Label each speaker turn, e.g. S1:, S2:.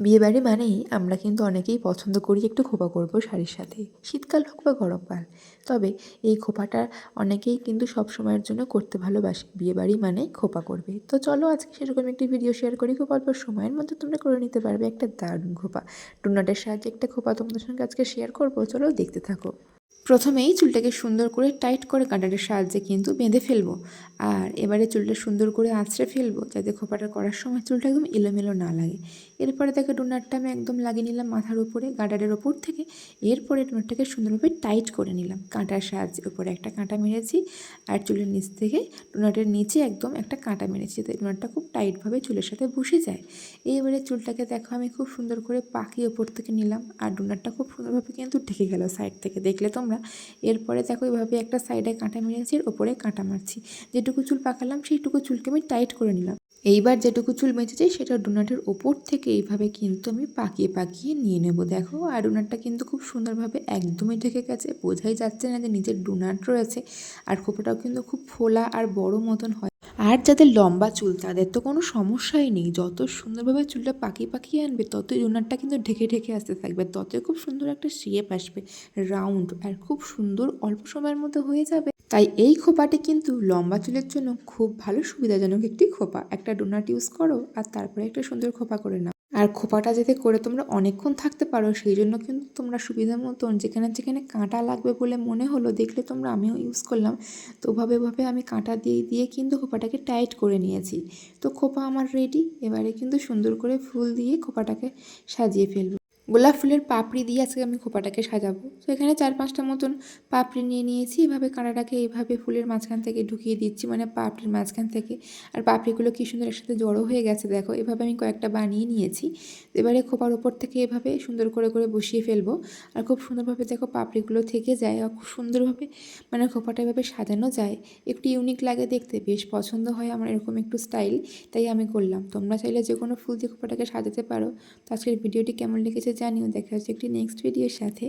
S1: বিয়েবাড়ি মানেই আমরা কিন্তু অনেকেই পছন্দ করি একটু খোপা করব শাড়ির সাথে। শীতকাল হোক বা গরমকাল তবে এই খোপাটা অনেকেই কিন্তু সব সময়ের জন্য করতে ভালোবাসে। বিয়েবাড়ি মানেই খোপা করবে। তো চলো আজকে সেরকম একটি ভিডিও শেয়ার করি। খুব অল্প সময়ের মধ্যে তোমরা করে নিতে পারবে একটা দারুণ খোপা। টুনাটের সাহায্যে একটা খোপা তোমাদের সঙ্গে আজকে শেয়ার করব। চলো দেখতে থাকো। প্রথমেই চুলটাকে সুন্দর করে টাইট করে কাঁটারের সাহায্যে কিন্তু বেঁধে ফেলব। আর এবারে চুলটা সুন্দর করে আঁচড়ে ফেলব যাতে খোপাটা করার সময় চুলটা একদম এলোমেলো না লাগে। এরপরে তাকে ডোনারটা আমি একদম লাগিয়ে নিলাম মাথার উপরে গাডারের ওপর থেকে। এরপরে ডোনারটাকে সুন্দরভাবে টাইট করে নিলাম। কাঁটার সাহায্যে উপরে একটা কাঁটা মেরেছি আর চুলের নিচ থেকে ডোনাটের নিচে একদম একটা কাঁটা মেরেছি। যাতে ডোনারটা খুব টাইটভাবে চুলের সাথে বসে যায়। এইবারে চুলটাকে দেখো আমি খুব সুন্দর করে পাখি ওপর থেকে নিলাম আর ডোনারটা খুব সুন্দরভাবে কিন্তু ঢেকে গেল সাইড থেকে। দেখলে তোমরা। এরপরে দেখো এইভাবে একটা সাইডে কাঁটা মেরেছি এর ওপরে কাঁটা মারছি। যেটুকু চুল পাকালাম, সেইটুকু চুলকে আমি টাইট করে নিলাম। এইবার যেটুকু চুল বেঁচেছে সেটা ডোনাটের ওপর থেকে এইভাবে কিন্তু আমি পাকিয়ে পাকিয়ে নিয়ে নেব। দেখো, আর ডোনাটটা কিন্তু খুব সুন্দরভাবে একদমই ঢেকে গেছে। বোঝাই যাচ্ছে না যে নিচের ডোনাট রয়েছে। আর খোপাটাও কিন্তু খুব ফোলা আর বড় মতন হয়। আর যাদের লম্বা চুল, তাদের তো কোনো সমস্যাই নেই। যত সুন্দরভাবে চুলটা পাকি পাকিয়ে আনবে ততই ডোনাটটা কিন্তু ঢেকে ঢেকে আসতে থাকবে। ততই খুব সুন্দর একটা শেপ আসবে রাউন্ড আর খুব সুন্দর অল্প সময়ের মধ্যে হয়ে যাবে। তাই এই খোপাটি কিন্তু লম্বা চুলের জন্য খুব ভালো সুবিধাজনক একটি খোপা। একটা ডোনাট ইউজ করো আর তারপরে একটা সুন্দর খোপা করে নাও। আর খোপাটা যাতে করে তোমরা অনেকক্ষণ থাকতে পারো, সেই জন্য কিন্তু তোমরা সুবিধা মতন যেখানে যেখানে কাঁটা লাগবে বলে মনে হলো, দেখলে তোমরা আমিও ইউজ করলাম। তো ওভাবে ওভাবে আমি কাঁটা দিয়ে দিয়ে কিন্তু খোপাটাকে টাইট করে নিয়েছি। তো খোপা আমার রেডি এবারে কিন্তু সুন্দর করে ফুল দিয়ে খোপাটাকে সাজিয়ে ফেলব। গোলাপ ফুলের পাপড়ি দিয়ে আজকে আমি খোপাটাকে সাজাবো। তো এখানে চার পাঁচটা মতন পাপড়ি নিয়ে নিয়েছি, এভাবে কাঁটাটাকে এইভাবে ফুলের মাঝখান থেকে ঢুকিয়ে দিচ্ছি মানে পাপড়ির মাঝখান থেকে। আর পাপড়িগুলো কী সুন্দর একসাথে জড়ো হয়ে গেছে, দেখো, এভাবে আমি কয়েকটা বানিয়ে নিয়েছি। এবারে খোপার ওপর থেকে এভাবে সুন্দর করে করে বসিয়ে ফেলব। আর খুব সুন্দরভাবে দেখো পাপড়িগুলো থেকে যায়, আর খুব সুন্দরভাবে মানে খোপাটা এভাবে সাজানো যায়। একটু ইউনিক লাগে দেখতে, বেশ পছন্দ হয় আমার এরকম একটু স্টাইল, তাই আমি করলাম। তোমরা চাইলে যে কোনো ফুল দিয়ে খোপাটাকে সাজাতে পারো। তো আজকের ভিডিওটি কেমন লেগেছে জানিও দেখা হচ্ছে একটি নেক্সট ভিডিওর সাথে।